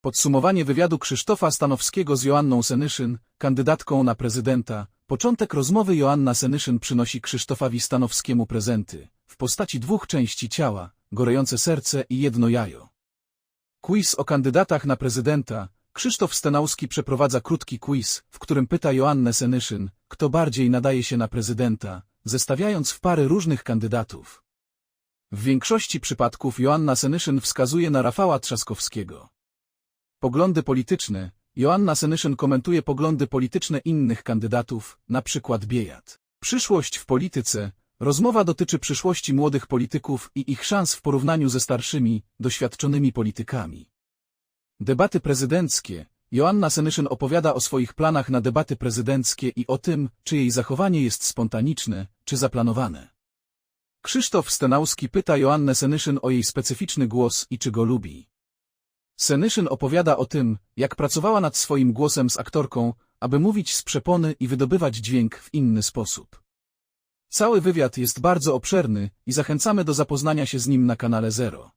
Podsumowanie wywiadu Krzysztofa Stanowskiego z Joanną Senyszyn, kandydatką na prezydenta. Początek rozmowy Joanna Senyszyn przynosi Krzysztofowi Stanowskiemu prezenty w postaci dwóch części ciała, gorejące serce i jedno jajo. Quiz o kandydatach na prezydenta. Krzysztof Stanowski przeprowadza krótki quiz, w którym pyta Joannę Senyszyn, kto bardziej nadaje się na prezydenta, zestawiając w pary różnych kandydatów. W większości przypadków Joanna Senyszyn wskazuje na Rafała Trzaskowskiego. Poglądy polityczne. Joanna Senyszyn komentuje poglądy polityczne innych kandydatów, na przykład Biejat. Przyszłość w polityce. Rozmowa dotyczy przyszłości młodych polityków i ich szans w porównaniu ze starszymi, doświadczonymi politykami. Debaty prezydenckie. Joanna Senyszyn opowiada o swoich planach na debaty prezydenckie i o tym, czy jej zachowanie jest spontaniczne, czy zaplanowane. Krzysztof Stenauski pyta Joannę Senyszyn o jej specyficzny głos i czy go lubi. Senyszyn opowiada o tym, jak pracowała nad swoim głosem z aktorką, aby mówić z przepony i wydobywać dźwięk w inny sposób. Cały wywiad jest bardzo obszerny i zachęcamy do zapoznania się z nim na kanale Zero.